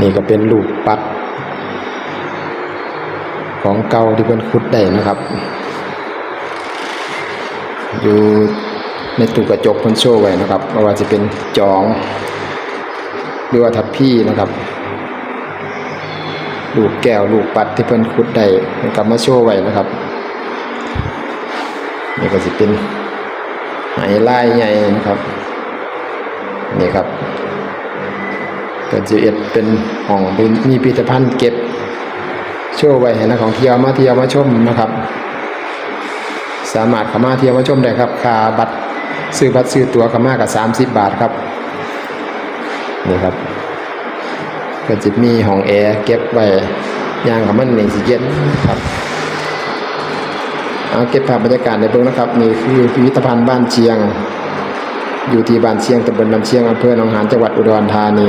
นี่ก็เป็นลูกปัด ของเก่าที่เพิ่นขุดได้นะครับ อยู่ในตู้กระจกเพิ่นโชว์ไว้นะครับไม่ว่าจะเป็นจอง หรือว่าทับพี่นะครับลูกแก้วลูกปัดที่เพิ่นขุดได้กลับมาโชว์ไว้นะครับนี่ก็สิเป็นไหลายใหญ่นะครับนี่ครับ ก็จะเอ็ดเป็นห้องมีพิพิธภัณฑ์เก็บโชว์ไว้ให้นักท่องเที่ยวมาเที่ยวมาชมนะครับ สามารถเข้ามาเที่ยวมาชมได้ครับค่าบัตรซื้อบัตรซื้อตั๋วเข้ามากับ30บบาทครับนี่ครับก็จะมีห้องแอร์เก็บไว้ย่างกับมันนี่สิเย็นครับเอาเก็บภาพบรรยากาศในเบื้องนะครับนี่คือพิพิธภัณฑ์บ้านเชียง อยู่ที่บ้านเชียงตำบลบ้านเชียงอำเภอหนองหานจังหวัดอุดรธานี